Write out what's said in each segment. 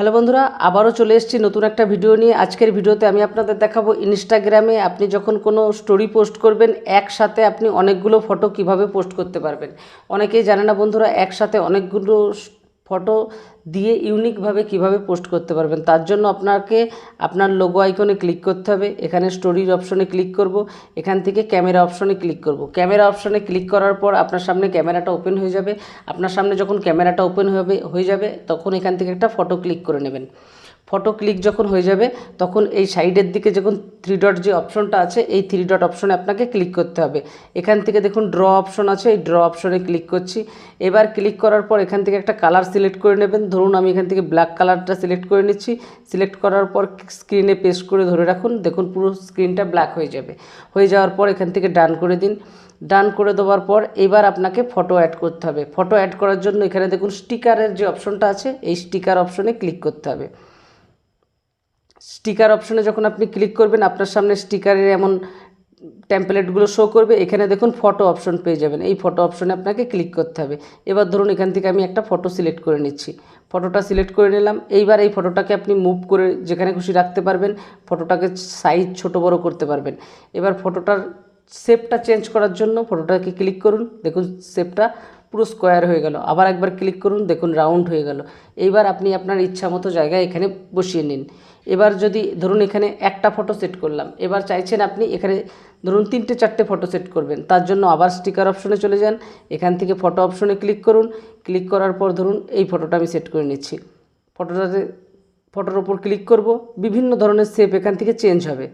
Hello বন্ধুরা, আবারও চলে এসেছি নতুন একটা ভিডিও নিয়ে। আজকের ভিডিওতে আমি আপনাদের দেখাবো ইনস্টাগ্রামে আপনি যখন কোনো স্টোরি পোস্ট করবেন, একসাথে আপনি অনেকগুলো ফটো কীভাবে পোস্ট করতে পারবেন। অনেকেই জানে না বন্ধুরা, একসাথে অনেকগুলো ফটো দিয়ে ইউনিকভাবে কীভাবে পোস্ট করতে পারবেন, তার জন্য আপনাকে আপনার লোগো আইকনে ক্লিক করতে হবে, এখানে স্টোরির অপশনে ক্লিক করব, এখান থেকে ক্যামেরা অপশনে ক্লিক করব। ক্যামেরা অপশনে ক্লিক করার পর আপনার সামনে ক্যামেরাটা ওপেন হয়ে যাবে, আপনার সামনে যখন ক্যামেরাটা ওপেন হবে, হয়ে যাবে, তখন এখান থেকে একটা ফটো ক্লিক করে নেবেন। ফটো ক্লিক যখন হয়ে যাবে, তখন এই সাইডের দিকে যখন থ্রি ডট যে অপশনটা আছে, এই থ্রি ডট অপশনে আপনাকে ক্লিক করতে হবে। এখান থেকে দেখুন ড্র অপশন আছে, এই ড্র অপশনে ক্লিক করছি। এবার ক্লিক করার পর এখান থেকে একটা কালার সিলেক্ট করে নেবেন। ধরুন আমি এখান থেকে ব্ল্যাক কালারটা সিলেক্ট করে নিচ্ছি। সিলেক্ট করার পর স্ক্রিনে পেস্ট করে ধরে রাখুন। দেখুন পুরো স্ক্রিনটা ব্ল্যাক হয়ে যাবে। হয়ে যাওয়ার পর এখান থেকে ডান করে দিন। ডান করে দেওয়ার পর এবার আপনাকে ফটো অ্যাড করতে হবে। ফটো অ্যাড করার জন্য এখানে দেখুন স্টিকারের যে অপশনটা আছে, এই স্টিকার অপশনে ক্লিক করতে হবে। স্টিকার অপশনে যখন আপনি ক্লিক করবেন, আপনার সামনে স্টিকারের এমন টেমপ্লেটগুলো শো করবে। এখানে দেখুন ফটো অপশন পেয়ে যাবেন। এই ফটো অপশনে আপনাকে ক্লিক করতে হবে। এবার ধরুন এখান থেকে আমি একটা ফটো সিলেক্ট করে নিচ্ছি। ফটোটা সিলেক্ট করে নিলাম। এইবার এই ফটোটাকে আপনি মুভ করে যেখানে খুশি রাখতে পারবেন ফটোটাকে সাইজ ছোট বড় করতে পারবেন। এবার ফটোটার শেপটা চেঞ্জ করার জন্য ফটোটাকে ক্লিক করুন। দেখুন শেপটা পুরো স্কোয়ার হয়ে গেল। আবার একবার ক্লিক করুন, দেখুন রাউন্ড হয়ে গেল। এইবার আপনি আপনার ইচ্ছা মতো জায়গায় এখানে বসিয়ে নিন। এবার যদি ধরুন এখানে একটা ফটো সেট করলাম, এবার চাইছেন আপনি এখানে ধরুন তিনটে চারটে ফটো সেট করবেন। তার জন্য আবার স্টিকার অপশনে চলে যান। এখান থেকে ফটো অপশনে ক্লিক করুন। ক্লিক করার পর ধরুন এই ফটোটা আমি সেট করে নিচ্ছি। ফটোটাতে ফটোর ওপর ক্লিক করব। বিভিন্ন ধরনের শেপ এখান থেকে চেঞ্জ হবে।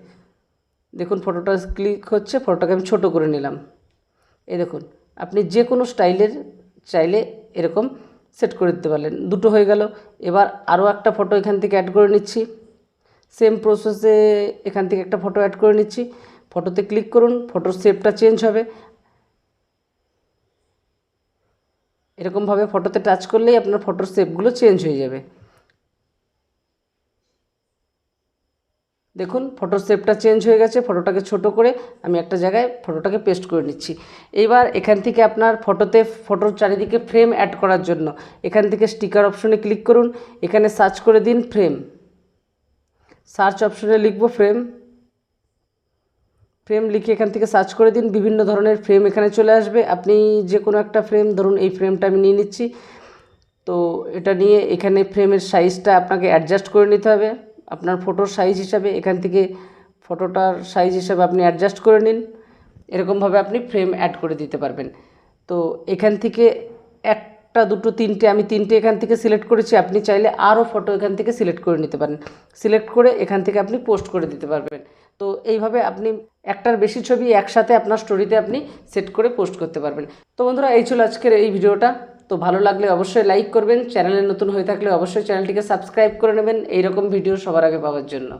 দেখুন ফটোটা ক্লিক হচ্ছে ফটোটাকে আমি ছোট করে নিলাম। এই দেখুন আপনি যে কোনো স্টাইলের চাইলে এরকম সেট করে দিতে পারলেন। দুটো হয়ে গেল। এবার আরও একটা ফটো এখান থেকে অ্যাড করে নিচ্ছি। সেম প্রসেসে এখান থেকে একটা ফটো অ্যাড করে নিচ্ছি। ফটোতে ক্লিক করুন ফটোর শেপটা চেঞ্জ হবে। এরকমভাবে ফটোতে টাচ করলেই আপনার ফটোর শেপগুলো চেঞ্জ হয়ে যাবে। দেখুন ফটোর শেপটা চেঞ্জ হয়ে গেছে ফটোটাকে ছোট করে আমি একটা জায়গায় ফটোটাকে পেস্ট করে নিচ্ছি। এবার এখান থেকে আপনার ফটোতে ফটোর চারিদিকে ফ্রেম অ্যাড করার জন্য এখান থেকে স্টিকার অপশনে ক্লিক করুন। এখানে সার্চ করে দিন ফ্রেম সার্চ অপশনে লিখব ফ্রেম ফ্রেম লিখে এখান থেকে সার্চ করে দিন। বিভিন্ন ধরনের ফ্রেম এখানে চলে আসবে। আপনি যে কোনো একটা ফ্রেম ধরুন এই ফ্রেমটা আমি নিয়ে নিচ্ছি। তো এটা নিয়ে এখানে ফ্রেমের সাইজটা আপনাকে অ্যাডজাস্ট করে নিতে হবে। আপনার ফটোর সাইজ হিসাবে এখান থেকে ফটোটার সাইজ হিসাবে আপনি অ্যাডজাস্ট করে নিন। এরকমভাবে আপনি ফ্রেম অ্যাড করে দিতে পারবেন। তো এখান থেকে একটা, দুটো, তিনটে, আমি তিনটে এখান থেকে সিলেক্ট করেছি, আপনি চাইলে আরও ফটো এখান থেকে সিলেক্ট করে নিতে পারেন। সিলেক্ট করে এখান থেকে আপনি পোস্ট করে দিতে পারবেন। তো এইভাবে আপনি একটার বেশি ছবি একসাথে আপনার স্টোরিতে আপনি সেট করে পোস্ট করতে পারবেন। তো বন্ধুরা, এই ছিল আজকের এই ভিডিওটা তো ভালো লাগলে অবশ্যই লাইক করবেন। চ্যানেলে নতুন হয়ে থাকলে অবশ্যই চ্যানেলটিকে সাবস্ক্রাইব করে নেবেন। এইরকম ভিডিও সবার আগে পাওয়ার জন্য।